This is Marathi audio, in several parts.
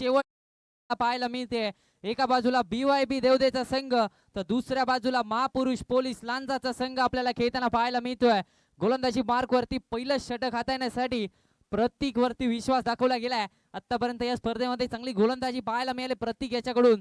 शेवट पाहायला मिळते. एका बाजूला बीवायबी देवदेचा संघ तर दुसऱ्या बाजूला महापुरुष पोलीस लांजाचा संघ आपल्याला खेळताना पाहायला मिळतोय. गोलंदाजी मार्क वरती पहिलं षटक हाताळण्यासाठी प्रतीक वरती विश्वास दाखवला गेलाय. आतापर्यंत या स्पर्धेमध्ये चांगली गोलंदाजी पाहायला मिळाली प्रतीक याच्याकडून.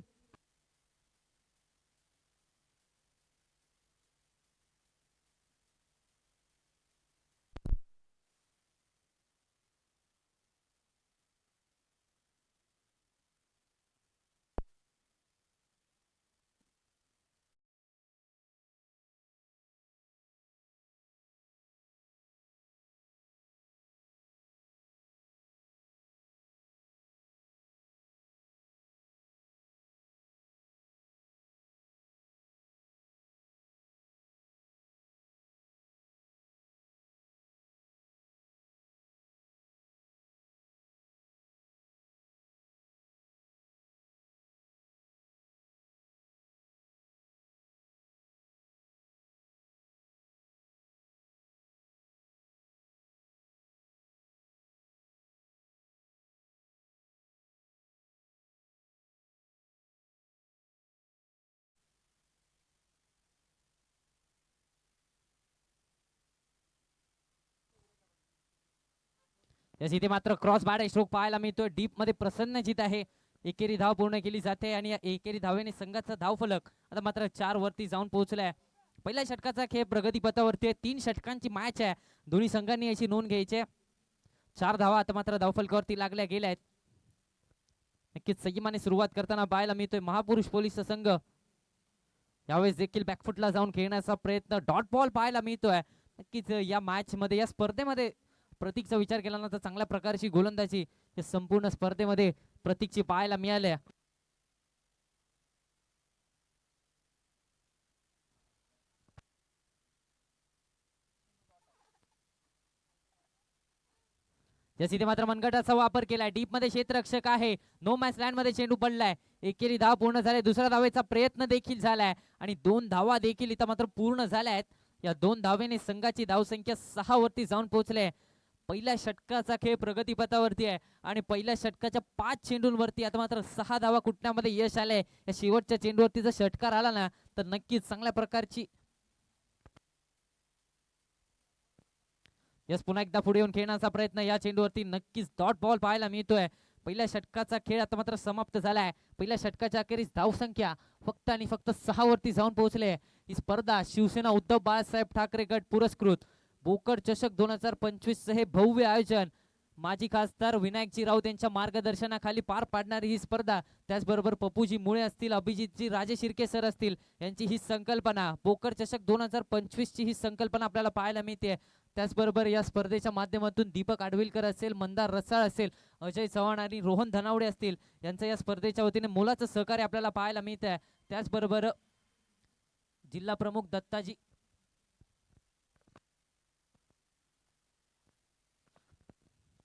यस इथे मात्र क्रॉस बॅड स्ट्रोक पाहायला मिळतोय. डीपमध्ये प्रसन्न जित आहे. एकेरी धाव पूर्ण केली जाते आणि या एकेरी धावेने संघाचा धाव फलक आता मात्र चार वरती जाऊन पोहोचलाय. पहिल्या षटकाचा खेळ प्रगतीपथावरती आहे. तीन षटकांची मॅच आहे. दोन्ही संघांनी याची नोंद घ्यायची चार धावा आता मात्र धावफलकावरती लागल्या गेल्या आहेत. नक्कीच संयमाने सुरुवात करताना पाहायला मिळतोय महापुरुष पोलीसचा संघ. यावेळेस देखील बॅकफुटला जाऊन खेळण्याचा प्रयत्न. डॉट बॉल पाहायला मिळतोय. नक्कीच या मॅच मध्ये या स्पर्धेमध्ये प्रतीकचा विचार केला ना तर चांगल्या प्रकारची गोलंदाजी या संपूर्ण स्पर्धेमध्ये प्रतीकची पाहायला मिळाल्या. जस इथे मात्र मनगटाचा वापर केलाय. डीपमध्ये क्षेत्ररक्षक आहे. नो मॅच लँडमध्ये चेंडू पडलाय. एकेरी धाव पूर्ण झाले. दुसऱ्या धावेचा प्रयत्न देखील झालाय. आणि दोन धावा देखील इथं मात्र पूर्ण झाल्या आहेत. या दोन धावेने संघाची धावसंख्या सहा वरती जाऊन पोहोचले पहिल्या षटकाचा खेळ प्रगतीपथावरती आहे आणि पहिल्या षटकाच्या पाच चेंडूंवरती आता मात्र सहा धावा कुटण्यामध्ये यश आले या शेवटच्या चेंडूवरती जर षटकार आला ना तर नक्कीच चांगल्या प्रकारची यस पुन्हा एकदा पुढे येऊन खेळण्याचा प्रयत्न या चेंडूवरती नक्कीच डॉट बॉल पाहायला मिळतोय. पहिल्या षटकाचा खेळ आता मात्र समाप्त झालाय. पहिल्या षटकाच्या अखेरीस धावसंख्या फक्त आणि फक्त सहा वरती जाऊन पोहोचले. ही स्पर्धा शिवसेना उद्धव बाळासाहेब ठाकरे गट पुरस्कृत. बोकड चषक दोन हजार पंचवीस हे भव्य आयोजन. माजी खासदार विनायकजी राऊत यांच्या मार्गदर्शनाखाली पार पाडणारी ही स्पर्धा. त्याचबरोबर पप्पूजी मुळे असतील अभिजितजी राजे शिर्के सर असतील यांची ही संकल्पना. बोकड चषक दोन हजार पंचवीस ची ही संकल्पना आपल्याला पाहायला मिळते. त्याचबरोबर या स्पर्धेच्या माध्यमातून दीपक आडविलकर असेल मंदार रसाळ असेल अजय चव्हाण आणि रोहन धनावडे असतील यांचं या स्पर्धेच्या वतीने मोलाचं सहकार्य आपल्याला पाहायला मिळत आहे त्याचबरोबर जिल्हा प्रमुख दत्ताजी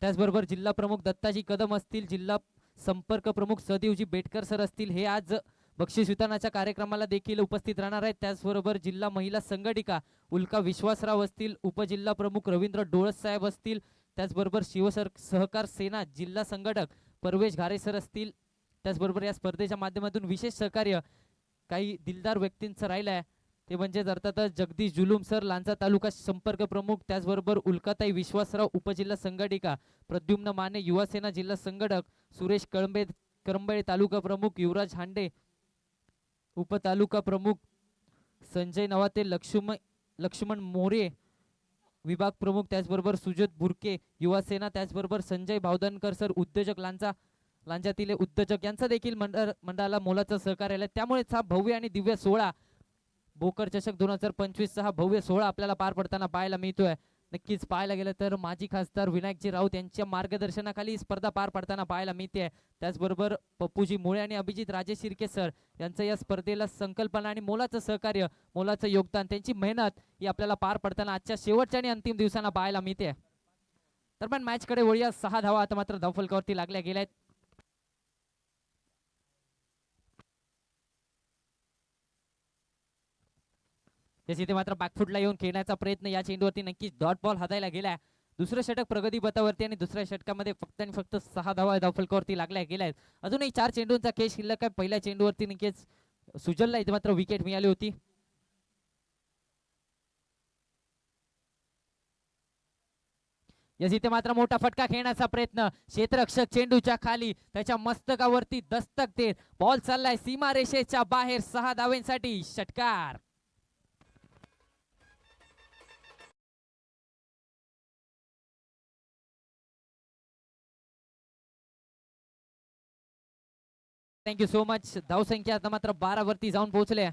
त्याचबरोबर जिल्हा प्रमुख दत्ताजी कदम असतील जिल्हा संपर्क प्रमुख सदेवजी बेटकर सर असतील हे आज बक्षीस वितरणाच्या कार्यक्रमाला देखील उपस्थित राहणार आहेत. त्याचबरोबर जिल्हा महिला संघटिका उल्का विश्वासराव असतील उपजिल्हा प्रमुख रवींद्र डोळस साहेब असतील त्याचबरोबर शिवसर सहकार सेना जिल्हा संघटक परवेश घारे सर असतील त्याचबरोबर या स्पर्धेच्या माध्यमातून विशेष सहकार्य काही दिलदार व्यक्तींचं राहिलं आहे ते म्हणजे अर्थातच जगदीश जुलूम सर लांजा तालुका संपर्क प्रमुख त्याचबरोबर उल्काताई विश्वासराव उपजिल्हा संघटिका प्रद्युम्न माने युवासेना जिल्हा संघटक सुरेश कळंबे करंबळे तालुका प्रमुख युवराज हांडे उपतालुका प्रमुख संजय नवाते लक्ष्मण लक्ष्मण मोरे विभाग प्रमुख त्याचबरोबर सुजत बुरके युवासेना त्याचबरोबर संजय भावदनकर सर उद्योजक लांजा लांजातील उद्योजक यांचा देखील मंडळ मंडळाला मोलाचं सहकार्य आलं त्यामुळेच हा भव्य आणि दिव्य सोहळा बोकर चषक दोन हजार पंचवीसचा हा भव्य सोहळा आपल्याला पार पडताना पाहायला मिळतोय. नक्कीच पाहायला गेलं तर माजी खासदार विनायकजी राऊत यांच्या मार्गदर्शनाखाली ही स्पर्धा पार पडताना पाहायला मिळते. त्याचबरोबर पप्पूजी मुळे आणि अभिजित राजे शिर्के सर यांचं या स्पर्धेला संकल्पना आणि मोलाचं सहकार्य मोलाचं योगदान त्यांची मेहनत ही आपल्याला पार पडताना आजच्या शेवटच्या आणि अंतिम दिवसांना पाहायला मिळते. दरम्यान मॅच कडे वळूया. सहा धावा आता मात्र धावफलकावरती लागल्या गेल्या आहेत. तसे इथे मात्र बॅकफुटला येऊन खेळण्याचा प्रयत्न या चेंडूवरती नक्कीच डॉट बॉल हातायला गेलाय. दुसरं षटक प्रगती पथावरती आणि दुसऱ्या षटकामध्ये फक्त आणि फक्त सहा धावा धावफलकावरती लागल्या गेल्या आहेत. अजूनही चार चेंडूंचा खेळ शिल्लक आहे. पहिल्या चेंडूवरती नक्कीच सुजलला इथे मात्र विकेट मिळाली होती. यस इथे मात्र मोठा फटका खेळण्याचा प्रयत्न. क्षेत्ररक्षक चेंडूच्या खाली त्याच्या मस्तकावरती दस्तक देत. बॉल चाललाय सीमा रेषेच्या बाहेर. सहा धावेंसाठी षटकार. थँक्यू सो मच धावसंख्या आता मात्र बारा वरती जाऊन पोहोचल्या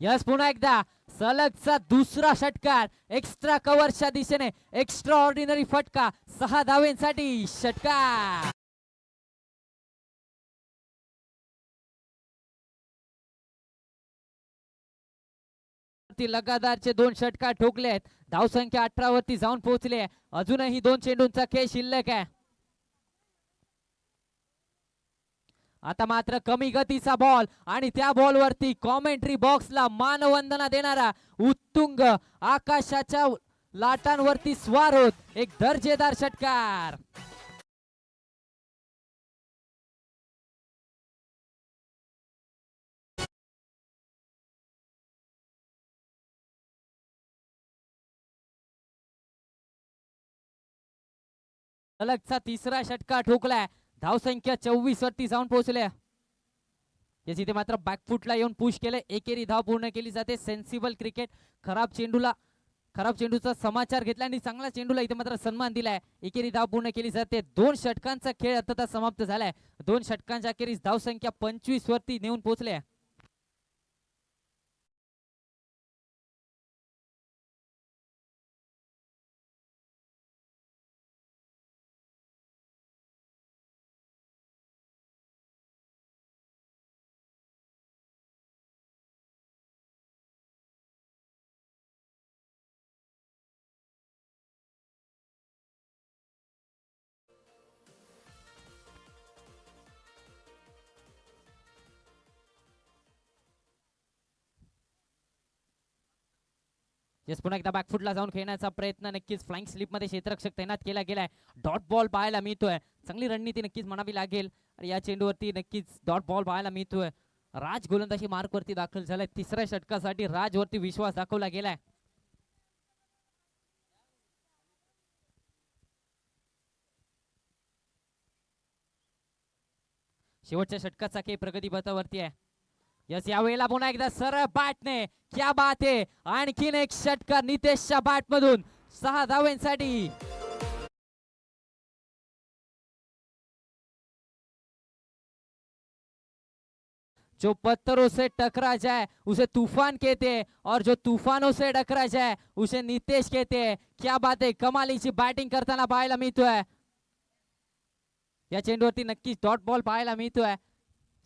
यस पुन्हा एकदा. सलगचा दुसरा षटकार. एक्स्ट्रा कव्हरच्या दिशेने. एक्स्ट्रा ऑर्डिनरी फटका. सहा धावेंसाठी षटकार. वरती लगातारचे दोन षटकार ठोकले आहेत. धावसंख्या अठरा वरती जाऊन पोहोचले आहे. अजूनही दोन चेंडूंचा खेळ शिल्लक आहे. आता मात्र कमी गतीचा बॉल आणि त्या बॉल वरती कॉमेंट्री बॉक्सला मानवंदना देणारा उत्तुंग आकाशाच्या लाटांवरती स्वार होत एक दर्जेदार षटकार. सलगचा तिसरा षटका ठोकलाय. धावसंख्या चोवीस वरती जाऊन पोहोचल्या. याची ते मात्र बॅकफुटला येऊन पुश केलं एकेरी धाव पूर्ण केली जाते. सेन्सिबल क्रिकेट खराब चेंडूला खराब चेंडूचा समाचार घेतला आणि चांगला चेंडूला इथे मात्र सन्मान दिलाय. एकेरी धाव पूर्ण केली जाते. दोन षटकांचा खेळ आता समाप्त झालाय. दोन षटकांच्या अखेरीस धावसंख्या पंचवीस वरती नेऊन पोहोचल्या. येस पुन्हा एकदा बॅकफुटला जाऊन खेळण्याचा प्रयत्न. नक्कीच फ्लाइंग स्लिपमध्ये क्षेत्ररक्षक तैनात केला गेलाय. डॉट बॉल पाहायला मिळतोय. चांगली रणनीती नक्कीच म्हणावी लागेल. आणि या चेंडूवरती नक्कीच डॉट बॉल पाहायला मिळतोय. राज गोलंदाजी मार्कवरती दाखल झालाय. तिसऱ्या षटकासाठी राजवरती विश्वास दाखवला गेलाय. शेवटच्या षटकाचा खेळ प्रगतीपथावरती आहे. यस यावेळेला पुन्हा एकदा सरळ बॅटने क्या बात आहे? आणखीन एक षटकार नितेशच्या बॅट मधून सहा धावेंसाठी. जो पत्थरों से टकरा जाए उसे तूफान कहते हैं और जो तूफानों से टकरा जाए उसे नितेश कहते हैं। क्या बात आहे कमालीची बॅटिंग करताना पाहायला मिळतोय या चेंडूवरती नक्कीच डॉट बॉल पाहायला मिळतोय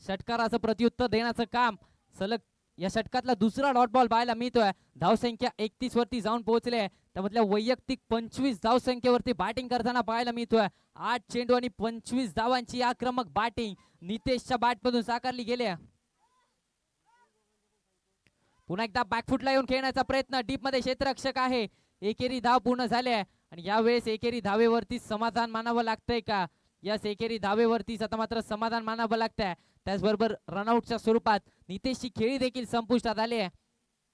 षटकाराचं प्रत्युत्तर देण्याचं काम. सलग या षटकातला दुसरा डॉट बॉल पाहायला मिळतोय. धावसंख्या एकतीस वरती जाऊन पोहोचले त्यामधल्या वैयक्तिक पंचवीस धावसंख्येवरती बॅटिंग करताना पाहायला मिळतोय. आठ चेंडू आणि पंचवीस धावांची आक्रमक बॅटिंग नितेशच्या बॅटमधून साकारली गेली पुन्हा एकदा बॅकफुटला येऊन खेळण्याचा प्रयत्न. डीपमध्ये क्षेत्ररक्षक आहे. एकेरी धाव पूर्ण झाले आणि यावेळेस एकेरी धावेवरती समाधान मानावं लागतंय का? यस एकेरी धावेवरतीच आता मात्र समाधान मानावं लागतंय. त्याचबरोबर रनआउटच्या स्वरूपात नितेशची खेळी देखील संपुष्टात आली आहे.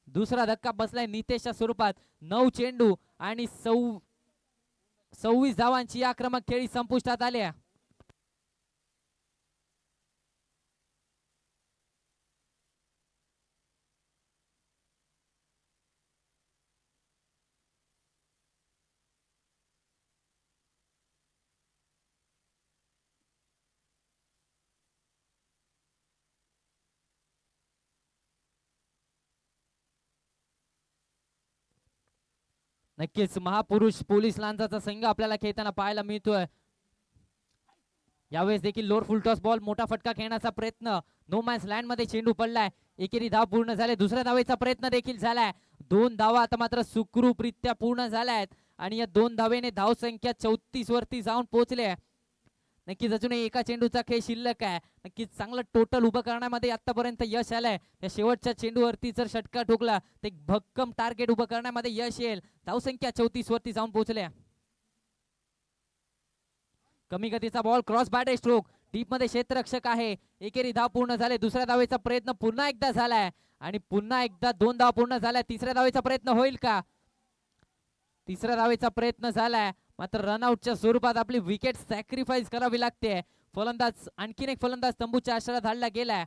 दुसरा धक्का बसलाय नितेशच्या स्वरूपात. नऊ चेंडू आणि सौ सव्वीस धावांची आक्रमक खेळी संपुष्टात आली आहे. नक्कीच. महापुरुष पोलीस लांजाचा संघ आपल्याला खेळताना पाहायला मिळतोय. यावेळेस देखील लोअर फुलटॉस बॉल मोठा फटका खेळण्याचा प्रयत्न. नो मॅन्स लँडमध्ये चेंडू पडलाय. एकेरी धाव पूर्ण झाले. दुसऱ्या धावेचा प्रयत्न देखील झालाय. दोन धावा आता मात्र सुखरूपरित्या पूर्ण झाल्या आहेत आणि या दोन धावेने धाव संख्या चौतीस वरती जाऊन पोहोचले. नक्कीच अजूनही एका चेंडूचा खेळ शिल्लक आहे. नक्कीच चांगलं टोटल उभं करण्यामध्ये आतापर्यंत यश आलंय. त्या शेवटच्या चेंडूवरती जर षटका ठोकला तर एक भक्कम टार्गेट उभं करण्यामध्ये यश येईल. धावसंख्या चौतीस वरती जाऊन पोहोचल्या. कमी गतीचा बॉल क्रॉस बॅट स्ट्रोक डीपमध्ये क्षेत्ररक्षक आहे. एकेरी धाव पूर्ण झाले. दुसऱ्या धावेचा प्रयत्न पुन्हा एकदा झालाय. आणि पुन्हा एकदा दोन धाव पूर्ण झाल्या. तिसऱ्या धावेचा प्रयत्न होईल का? तिसऱ्या धावेचा प्रयत्न झालाय. मात्र रनआउटच्या स्वरूपात आपली विकेट सॅक्रिफाईस करावी लागते. फलंदाज आणखीन एक फलंदाज तंबूच्या आश्रयात हाडला गेलाय.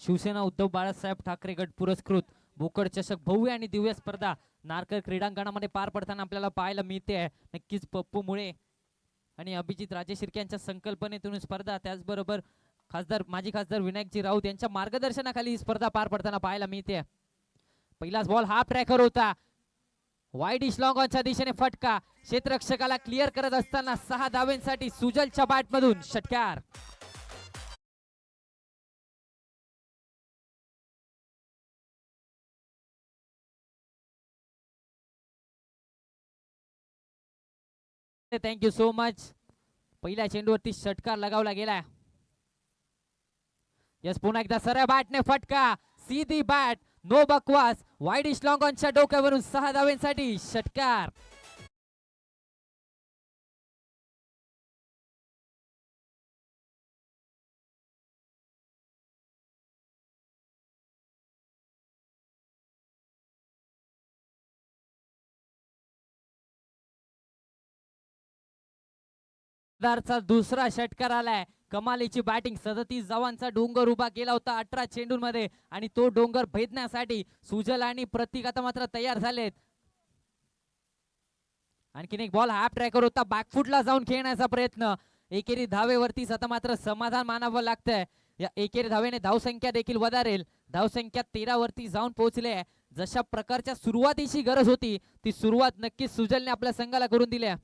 शिवसेना उद्धव बाळासाहेब ठाकरे गट पुरस्कृत बोकड चषक भव्य आणि दिव्य स्पर्धा नारकर क्रीडांगणामध्ये पार पडताना आपल्याला पाहायला मिळते आहे. नक्कीच पप्पू मुळे आणि अभिजित राजे शिर्के यांच्या संकल्पनेतून स्पर्धा त्याचबरोबर खासदार माजी खासदार विनायकजी राऊत यांच्या मार्गदर्शनाखाली ही स्पर्धा पार पडताना पाहायला मिळते पहिलाच बॉल हा ट्रॅकर होता. वाईट इश दिशेने फटका. क्षेत्ररक्षकाला क्लिअर करत असताना सहा धावेंसाठी सुजलच्या बॅटमधून षटकार. थँक्यू सो मच पहिल्या चेंडूवरती षटकार लगावला गेलाय यस पुन्हा एकदा सरळ बॅटने फटका. सीधी बॅट नो बकवास. वाईडिश लॉंगॉनच्या डोक्यावरून सहा धावेंसाठी षटकार. चा दुसरा षटकार आलाय. कमालीची बॅटिंग सदतीस जवानचा डोंगर उभा केला होता अठरा चेंडूंमध्ये आणि तो डोंगर भेदण्यासाठी सुजल आणि प्रतीक आता मात्र तयार झालेत. आणखीन एक बॉल हॅप ट्रॅकर होता. बॅकफुटला जाऊन खेळण्याचा प्रयत्न. एकेरी धावेवरतीच आता मात्र समाधान मानावं लागतंय. या एकेरी धावेने धावसंख्या देखील वधारेल. धावसंख्या तेरा वरती जाऊन पोहोचले जशा प्रकारच्या सुरुवातीची गरज होती ती सुरुवात नक्कीच सुजलने आपल्या संघाला करून दिल्या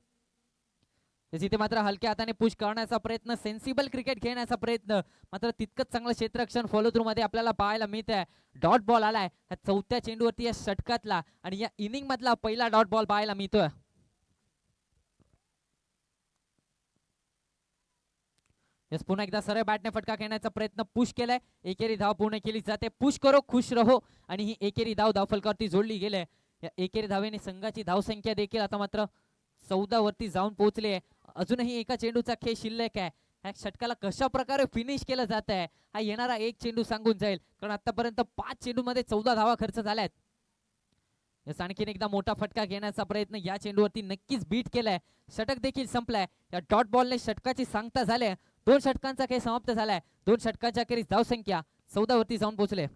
तिथे मात्र हलक्या हाताने पुश करण्याचा प्रयत्न सेन्सिबल क्रिकेट खेळण्याचा प्रयत्न. मात्र तितकंच चांगलं क्षेत्ररक्षण फॉलो थ्रू मध्ये आपल्याला पाहायला मिळत आहे डॉट बॉल आलाय. ह्या चौथ्या चेंडूवरती या षटकातला आणि या इनिंग मधला पहिला डॉट बॉल पाहायला मिळतोय. यस पुन्हा एकदा सरळ बॅटने फटका खेळण्याचा प्रयत्न पुश केलाय. एकेरी धाव पूर्ण केली जाते. पुश करो खुश रहो. आणि ही एकेरी धाव धावफलकावरती जोडली गेली या एकेरी धावेने संघाची धावसंख्या देखील आता मात्र चौदा वरती जाऊन पोहोचली आहे अजूनही एका चेंडूचा खेळ शिल्लक आहे. ह्या षटकाला कशा प्रकारे फिनिश केलं जात आहे हा येणारा एक चेंडू सांगून जाईल. कारण आतापर्यंत पाच चेंडू मध्ये चौदा धावा खर्च झाल्यात. याचा आणखीन एकदा मोठा फटका घेण्याचा प्रयत्न या चेंडूवरती नक्कीच बीट केलाय. षटक देखील संपलाय. या डॉट बॉलने षटकाची सांगता झाले दोन षटकांचा खेळ समाप्त झालाय. दोन षटकांच्या अखेरीस धावसंख्या चौदा वरती जाऊन पोहोचले.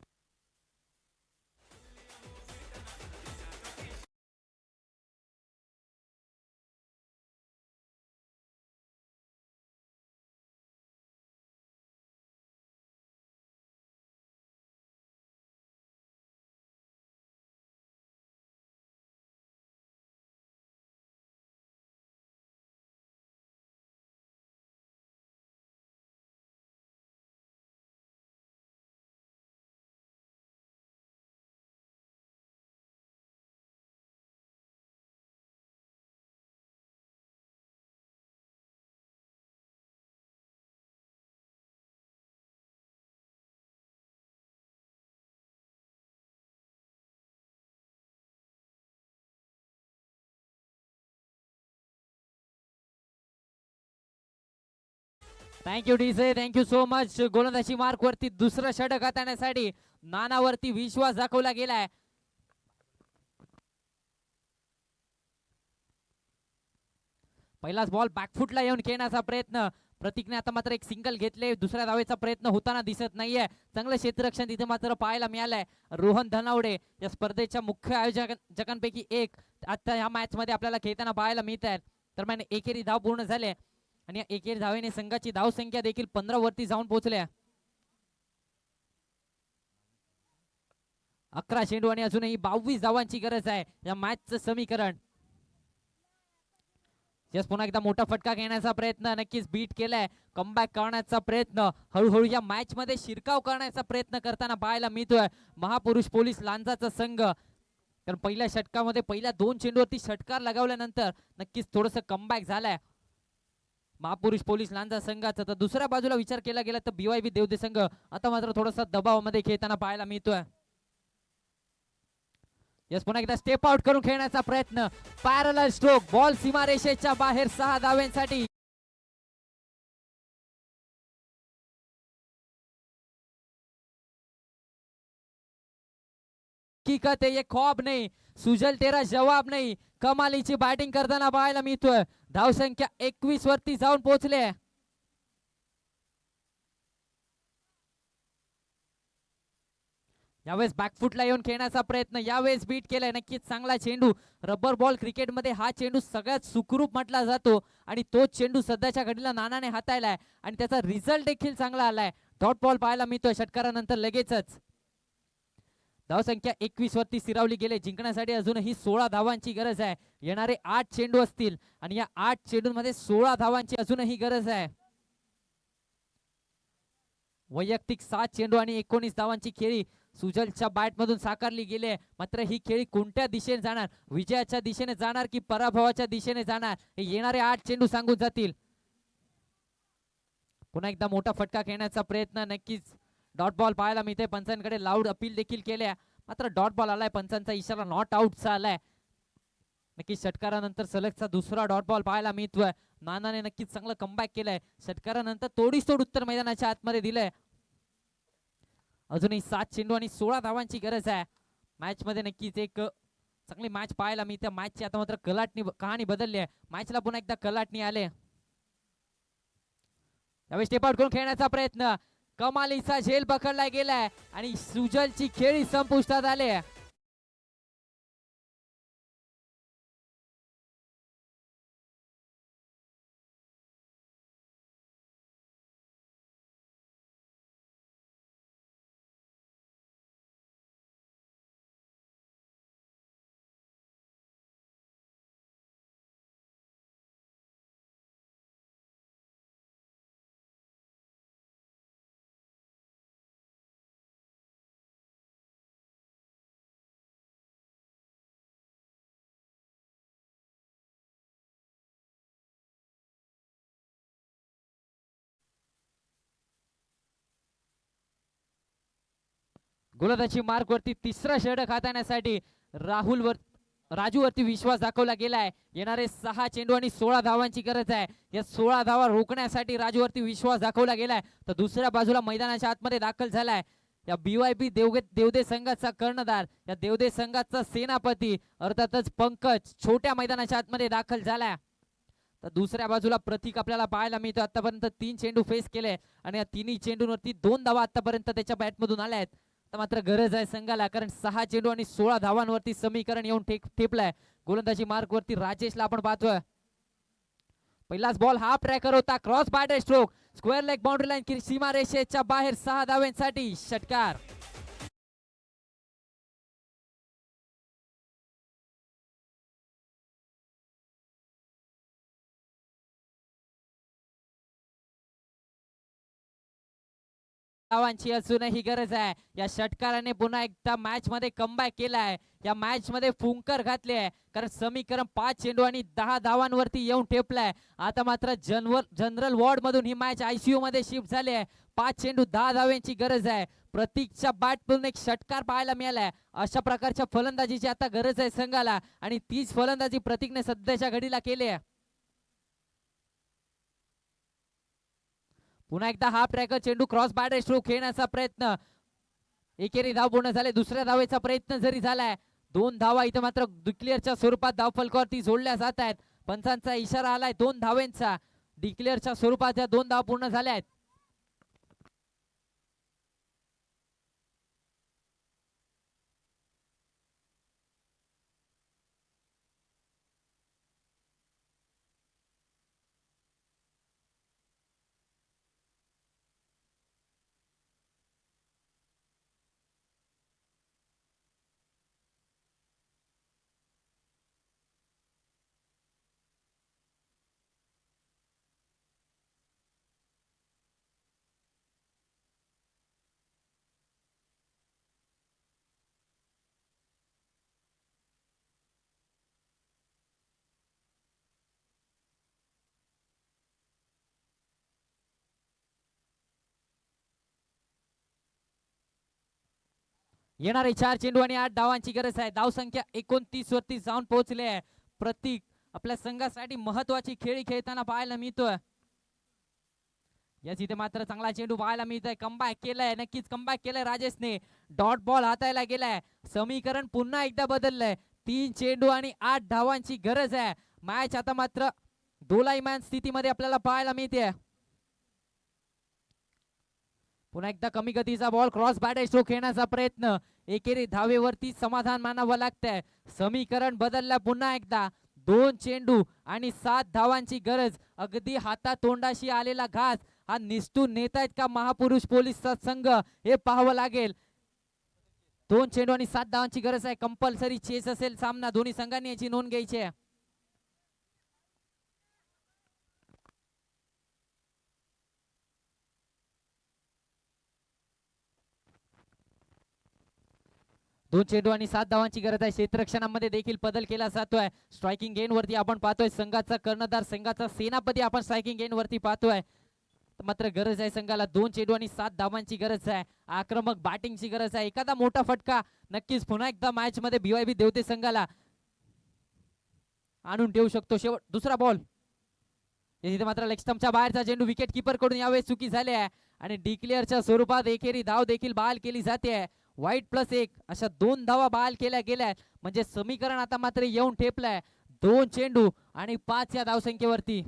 Thank you DJ thank you so much गोलंदाजी मार्क वरती दुसरं षटक हाताळण्यासाठी नानावरती विश्वास दाखवला गेलाय. पहिलाच बॉल बॅकफुटला येऊन खेळण्याचा प्रयत्न. प्रतीकने आता मात्र एक सिंगल घेतले. दुसऱ्या धावेचा प्रयत्न होताना दिसत नाहीये. चांगलं क्षेत्ररक्षण तिथे मात्र पाहायला मिळालंय. रोहन धनावडे या स्पर्धेच्या मुख्य आयोजकांपैकी एक. आता ह्या मॅच मध्ये आपल्याला खेळताना पाहायला मिळत आहेत दरम्यान एकेरी धाव पूर्ण झाले. आणि या एकेरी धावेने संघाची धाव संख्या देखील पंधरा वरती जाऊन पोहोचल्या. अकरा चेंडू आणि अजूनही बावीस धावांची गरज आहे. या मॅचचं समीकरण. यस पुन्हा एकदा मोठा फटका घेण्याचा प्रयत्न नक्कीच बीट केलाय. कमबॅक करण्याचा प्रयत्न. हळूहळू या मॅच मध्ये शिरकाव करण्याचा प्रयत्न करताना पाहायला मिळतोय. महापुरुष पोलीस लांजाचा संघ. कारण पहिल्या षटकामध्ये पहिल्या दोन चेंडूवरती षटकार लगावल्यानंतर नक्कीच थोडस कमबॅक झालाय. महापुरुष पोलीस लांजा संघाचा. तर दुसऱ्या बाजूला विचार केला गेला तर बीवायबी देवदे संघ. आता मात्र थोडासा दबावामध्ये खेळताना पाहायला मिळतोय. यस पुन्हा एकदा स्टेप आउट करून खेळण्याचा प्रयत्न. पॅरल स्ट्रोक बॉल सीमारेषेच्या बाहेर सहा धाव्यांसाठी हकीकत है ये ख्वाब नाही. सुजल तेरा जवाब नाही. कमालीची बॅटिंग करताना पाहायला मिळतोय. धावसंख्या एकवीस वरती जाऊन पोहोचले. यावेळेस बॅकफुटला येऊन खेळण्याचा प्रयत्न यावेळेस बीट केलाय. नक्कीच चांगला चेंडू. रबर बॉल क्रिकेटमध्ये हा चेंडू सगळ्यात सुखरूप म्हटला जातो आणि तो चेंडू सध्याच्या घडीला नानाने हाताळलाय आणि त्याचा रिझल्ट देखील चांगला आलाय. डॉट बॉल पाहायला मिळतोय षटकारानंतर लगेचच. धावसंख्या एकवीस वरती स्थिरावली गेले. जिंकण्यासाठी अजूनही सोळा धावांची गरज आहे. येणारे आठ चेंडू असतील आणि या आठ चेंडूंमध्ये सोळा धावांची अजूनही गरज आहे. वैयक्तिक सात चेंडू आणि एकोणीस धावांची खेळी सुजलच्या बॅट मधून साकारली गेली आहे. मात्र ही खेळी कोणत्या दिशेने जाणार? विजयाच्या दिशेने जाणार की पराभवाच्या दिशेने जाणार? हे येणारे आठ चेंडू सांगून जातील. पुन्हा एकदा मोठा फटका खेळण्याचा प्रयत्न नक्कीच डॉट बॉल पाहायला मिळते पंचांकडे लाऊड अपील देखील केल्या मात्र डॉट बॉल आलाय. पंचांचा इशारा नॉट आउटचा आलाय नक्कीच षटकारानंतर सलगचा दुसरा डॉट बॉल पाहायला मिळतोय. नानाने नक्कीच चांगलं कमबॅक केलंय. षटकारानंतर तोडीस तोड उत्तर मैदानाच्या आतमध्ये दिलंय. अजूनही सात चेंडू आणि सोळा धावांची गरज आहे. मॅच मध्ये नक्कीच एक चांगली मॅच पाहायला मिळते. मॅचची आता मात्र कलाटणी कहाणी बदलली आहे. मॅचला पुन्हा एकदा कलाटणी आले. त्यावेळी स्टेप आउट करून खेळण्याचा प्रयत्न. कमालीचा झेल पकडला गेलाय आणि सुजलची खेळी संपुष्टात आले गोलंदाजी मार्क वरती तिसरा षटक हाताळण्यासाठी राहुल वर राजूवरती विश्वास दाखवला गेलाय. येणारे सहा चेंडू आणि सोळा धावांची गरज आहे. या सोळा धावा रोखण्यासाठी राजूवरती विश्वास दाखवला गेलाय. तर दुसऱ्या बाजूला मैदानाच्या आतमध्ये दाखल झालाय. या बीवायपी देवगे देवदे संघाचा कर्णधार या देवदे संघाचा सेनापती अर्थातच पंकज छोट्या मैदानाच्या आतमध्ये दाखल झालाय. तर दुसऱ्या बाजूला प्रतीक आपल्याला पाहायला मिळतो आतापर्यंत तीन चेंडू फेस केले आणि या तिन्ही चेंडूंवरती दोन धावा आतापर्यंत त्याच्या बॅटमधून आल्या आहेत. तर मात्र गरज आहे संघाला कारण सहा चेंडू आणि सोळा धावांवरती समीकरण येऊन ठेपलाय गोलंदाजी मार्क वरती राजेशला आपण पाहतोय. पहिलाच बॉल हा ट्रॅकर होता. Cross batter stroke square leg boundary line सीमा रेषेच्या बाहेर सहा धाव्यांसाठी षटकार. धावांची असूनही गरज आहे. या षटकाराने पुन्हा एकदा मॅच मध्ये कमबॅक केलाय या मॅच मध्ये फुंकर घातले आहे. कारण समीकरण पाच चेंडू आणि दहा धावांवरती येऊन ठेपलाय. आता मात्र जनरल जनरल वॉर्ड मधून ही मॅच आयसीयू मध्ये शिफ्ट झाली आहे. पाच चेंडू दहा धाव्यांची गरज आहे. प्रतीकच्या बॅट मधून एक षटकार पाहायला मिळालाय. अशा प्रकारच्या फलंदाजीची आता गरज आहे संघाला. आणि तीच फलंदाजी प्रतीकने सध्याच्या घडीला केली आहे. पुन्हा एकदा हा ट्रॅकर चेंडू क्रॉस बॅटर स्ट्रोक खेळण्याचा प्रयत्न. एकेरी धाव पूर्ण झाले दुसऱ्या धावेचा प्रयत्न जरी झालाय दोन धावा इथं मात्र डिक्लेअरच्या स्वरूपात धाव फलकावरती जोडल्या जात आहेत. पंचांचा इशारा आलाय दोन धावेंचा. डिक्लेअरच्या स्वरूपात या दोन धाव पूर्ण झाल्या आहेत. येणारे चार चेंडू आणि आठ धावांची गरज आहे. धाव संख्या एकोणतीस वरती जाऊन पोहोचले आहे. प्रतीक आपल्या संघासाठी महत्वाची खेळी खेळताना पाहायला मिळतोय. याच इथे मात्र चांगला चेंडू पाहायला मिळतोय. कमबॅक केलाय. नक्कीच कमबॅक केलाय राजेशने. डॉट बॉल हातायला गेलाय. समीकरण पुन्हा एकदा बदललंय. तीन चेंडू आणि आठ धावांची गरज आहे. मॅच आता मात्र दोलाईमान स्थितीमध्ये आपल्याला पाहायला मिळते. पुन्हा एकदा कमी गतीचा बॉल क्रॉस बॅट स्ट्रोक खेळण्याचा प्रयत्न. एकेरी धावेवरती समाधान मानावं लागतंय. समीकरण बदलला पुन्हा एकदा. दोन चेंडू आणि सात धावांची गरज. अगदी हाता तोंडाशी आलेला घास. हा निसटून नेतायत का महापुरुष पोलीस संघ हे पाहावं लागेल. दोन चेंडू आणि सात धावांची गरज आहे. कंपल्सरी चेस असेल सामना. दोन्ही संघांनी याची नोंद घ्यायची आहे. दोन चेंडू आणि सात धावांची गरज आहे. क्षेत्ररक्षणामध्ये देखील बदल केला जातोय. स्ट्रायकिंग गेन वरती आपण पाहतोय. संघाचा कर्णधार संघाचा सेनापती आपण स्ट्रायकिंग गेन वरती पाहतोय. मात्र गरज आहे संघाला. दोन चेंडू आणि सात धावांची गरज आहे. आक्रमक बॅटिंगची गरज आहे. एखादा मोठा फटका नक्कीच पुन्हा एकदा मॅच मध्ये बीवायबी देवते संघाला. आणून ठेवू शकतो. शेवट दुसरा बॉल तिथे मात्र लेक्स्टमच्या बाहेरचा चेंडू विकेट किपरकडून यावेळेस चुकी झाली आहे. आणि डिक्लेअरच्या स्वरूपात एकेरी धाव देखील बहाल केली जाते. वाईट प्लस एक अशा दोन धावा बहाल केल्या गेल्या म्हणजे समीकरण आता मात्र येऊन ठेपलंय. दोन चेंडू आणि पाच या धावसंख्येवरती.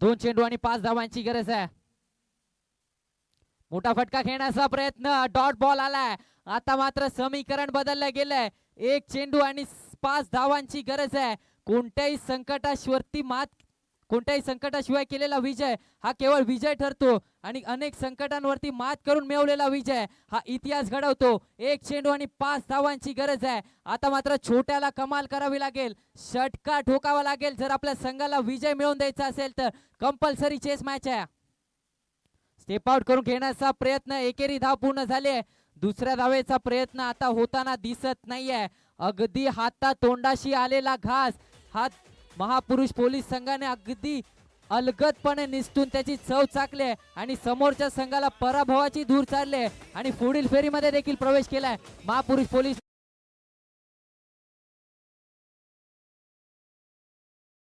दोन चेंडू आणि पाच धावांची गरज आहे. मोठा फटका खेळण्याचा प्रयत्न. डॉट बॉल आलाय. आता मात्र समीकरण बदललं गेलंय. एक चेंडू आणि पाच धावांची गरज आहे. कोणत्याही संकटावरती मात कोणत्याही संकटाशिवाय केलेला विजय हा केवळ विजय ठरतो आणि अनेक संकटांवरती मात करून मिळवलेला विजय हा इतिहास घडवतो. एक चेंडू आणि पाच धावांची गरज आहे. आता मात्र छोट्याला कमाल करावी लागेल. षटका ठोकावा लागेल. जर आपल्या संघाला विजय मिळवून द्यायचा असेल तर कंपल्सरी चेस मॅच आहे. स्टेप आउट करून घेण्याचा प्रयत्न एकेरी धाव पूर्ण झाली आहे. दुसऱ्या धावेचा प्रयत्न आता होताना दिसत नाहीये. अगदी हाता तोंडाशी आलेला घास हा महापुरुष पोलीस संघाने अगदी अलगदपणे निसटून त्याची चव चाकली आणि समोरच्या संघाला पराभवाची धूर चालली आणि पुढील फेरीमध्ये देखील प्रवेश केलाय महापुरुष पोलीस